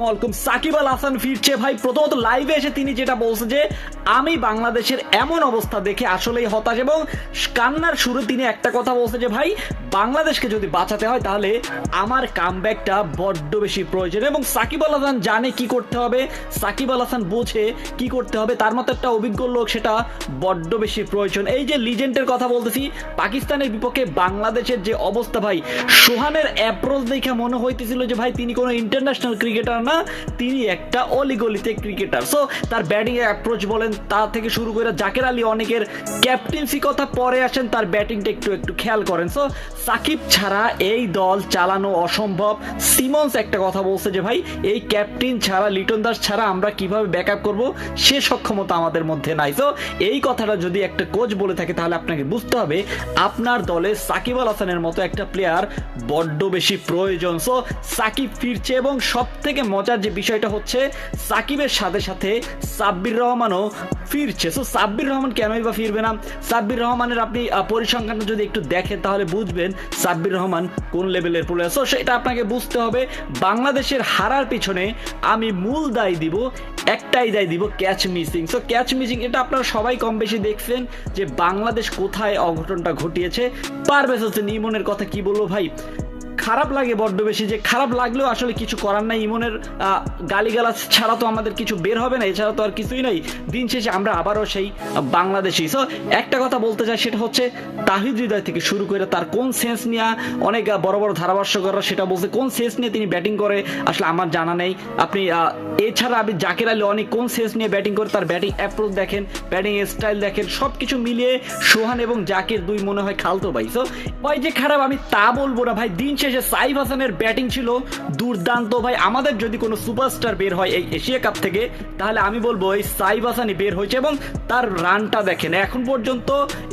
ওয়ালাইকুম সাকিব আল হাসান ফিরছে। ভাই, প্রথমত লাইভে এসে তিনি যেটা বলছে যে, আমি বাংলাদেশের এমন অবস্থা দেখে আসলেই হতাশ এবং কান্নার শুরু তিনি একটা কথা বলছে যে, ভাই, বাংলাদেশকে যদি বাঁচাতে হয় তাহলে আমার কামব্যাকটা বড্ড বেশি প্রয়োজন এবং সাকিব আল হাসান জানে কি করতে হবে, সাকিব আল হাসান বোঝে কি করতে হবে, তার মতো একটা অভিজ্ঞ লোক সেটা বড্ড বেশি প্রয়োজন। এই যে লিজেন্ডের কথা বলতেছি, পাকিস্তানের বিপক্ষে বাংলাদেশের যে অবস্থা, ভাই, সোহানের অ্যাপ্রোচ দেখে মনে হইতেছিল যে, ভাই, তিনি কোনো ইন্টারন্যাশনাল ক্রিকেটার না, তিনি একটা অলিগলিতে ক্রিকেটার। সো তার ব্যাটিং এর অ্যাপ্রোচ বলেন, তা থেকে শুরু করে জাকের আলী অনেকের ক্যাপ্টেন্সি কথা পরে আসেন, তার ব্যাটিংটা একটু একটু খেয়াল করেন। সো সাকিব ছাড়া এই দল চালানো অসম্ভব। সিমন্স একটা কথা বলছে যে, ভাই, এই ক্যাপ্টেন ছাড়া, লিটন দাস ছাড়া আমরা কীভাবে ব্যাকআপ করব? সে সক্ষমতা আমাদের মধ্যে নাই। তো এই কথাটা যদি একটা কোচ বলে থাকে, তাহলে আপনাকে বুঝতে হবে, আপনার দলে সাকিব আল হাসানের মতো একটা প্লেয়ার বড্ড বেশি প্রয়োজন। সো সাকিব ফিরছে এবং সব থেকে মজার যে বিষয়টা হচ্ছে, সাকিবের সাথে সাথে সাব্বির রহমানও ফিরছে। সো সাব্বির রহমান কেনই বা ফিরবে না? সাব্বির রহমানের আপনি পরিসংখ্যানটা যদি একটু দেখেন, তাহলে বুঝবেন সাব্বির রহমান কোন লেভেলের প্লেয়ার সো সেটা আপনাকে বুঝতে হবে, বাংলাদেশের হারার পিছনে আমি মূল দায় দিব, একটাই দায় দিব catch missing so catch missing এটা আপনারা সবাই কম বেশি দেখছেন যে বাংলাদেশ কোথায় অঘটনটা ঘটিয়েছে। পারভেজ হোসেন ইমনের কথা কি বলব ভাই? খারাপ লাগে বড্ড বেশি যে খারাপ লাগলেও আসলে কিছু করার নাই। ইমনের গালিগালাজ ছাড়া তো আমাদের কিছু বের হবে না, এছাড়া তো আর কিছুই নাই। দিন শেষে আমরা আবারও সেই বাংলাদেশি। সো একটা কথা বলতে চাই, সেটা হচ্ছে তাহিদ হৃদয় থেকে শুরু করে তার কোন সেন্স নিয়ে অনেক বড় বড় ধারাভাষ্যকাররা সেটা বলছে, কোন সেন্স নিয়ে তিনি ব্যাটিং করে, আসলে আমার জানা নেই। আপনি এছাড়া আপনি জাকের আলী অনেক কোন সেন্স নিয়ে ব্যাটিং করে, তার ব্যাটিং অ্যাপ্রোচ দেখেন ব্যাটিং স্টাইল দেখেন সব কিছু মিলিয়ে সোহান এবং জাকের দুই মনে হয় খালতো ভাই। সো ভাই যে খারাপ, আমি তা বলব না ভাই, দিন শেষে সাইফ হাসানের ব্যাটিং ছিল, দুর্দান্ত ভাই। আমাদের যদি কোনো সুপারস্টার বের হয় এই এশিয়া কাপ থেকে, তাহলে আমি বলব এই সাইফ হাসানই বের হয়েছে এবং তার রানটা দেখেন। এখন পর্যন্ত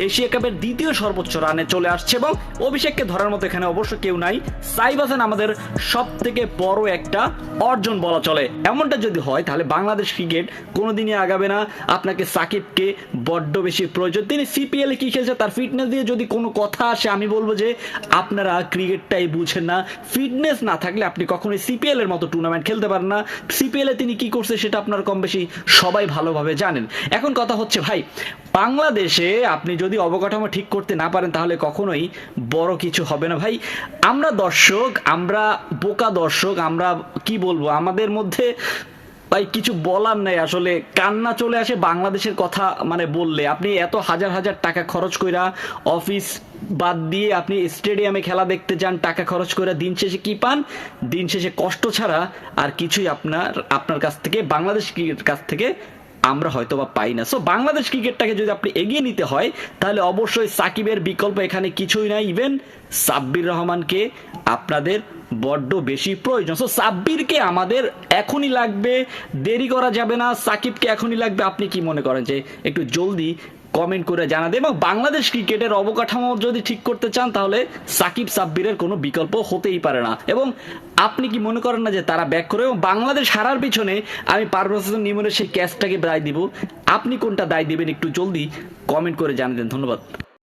এশিয়া কাপের দ্বিতীয় সর্বোচ্চ রানে চলে আসছে এবং অভিষেককে ধরার মতো এখানে অবশ্য কেউ নাই। সাইফ হাসান আমাদের সব থেকে বড় একটা অর্জন বলা চলে। এমনটা যদি হয়, তাহলে বাংলাদেশ ক্রিকেট কোনোদিনই আগাবে না। আপনাকে সাকিবকে বড্ড বেশি প্রয়োজন। তিনি সিপিএল কি খেলছে, তার ফিটনেস দিয়ে যদি কোনো কথা আসে, আমি বলব যে আপনারা ক্রিকেটটাই বুঝেন না। ফিটনেস না থাকলে আপনি কখনোই সিপিএল এর মতো টুর্নামেন্ট খেলতে পারেন না। সিপিএল এ তিনি কি করছে সেটা আপনার কম বেশি সবাই ভালোভাবে জানেন। এখন কথা হচ্ছে, ভাই, বাংলাদেশে আপনি যদি অবকাঠামো ঠিক করতে না পারেন তাহলে কখনোই বড় কিছু হবে না, ভাই। আমরা দর্শক, আমরা বোকা দর্শক, আমরা কি বলব, আমাদের মধ্যে, ভাই, কিছু বলার নাই আসলে। কান্না চলে আসে বাংলাদেশের কথা মানে বললে। আপনি এত হাজার হাজার টাকা খরচ কইরা অফিস বাদ দিয়ে আপনি স্টেডিয়ামে খেলা দেখতে যান টাকা খরচ করে দিন শেষে কি পান? দিন শেষে কষ্ট ছাড়া আর কিছুই আপনার আপনার কাছ থেকে, বাংলাদেশ ক্রিকেটের কাছ থেকে আমরা হয়তো বা পাই না। সো বাংলাদেশ ক্রিকেটটাকে যদি আপনি এগিয়ে নিতে হয়, তাহলে অবশ্যই সাকিবের বিকল্প এখানে কিছুই নাই। ইভেন সাব্বির রহমানকে আপনাদের বড্ড বেশি প্রয়োজন। সো সাব্বিরকে আমাদের এখনই লাগবে, দেরি করা যাবে না। সাকিবকে এখনই লাগবে। আপনি কি মনে করেন যে একটু জলদি কমেন্ট করে জানাতে এবং বাংলাদেশ ক্রিকেটের অবকাঠামো যদি ঠিক করতে চান, তাহলে সাকিব সাব্বিরের কোনো বিকল্প হতেই পারে না। এবং আপনি কি মনে করেন না যে তারা ব্যাক করে? এবং বাংলাদেশ হারার পিছনে আমি পারভেজ নিমনের সেই ক্যাচটাকে দায় দিব। আপনি কোনটা দায় দিবেন একটু জলদি কমেন্ট করে জানিয়ে দেন। ধন্যবাদ।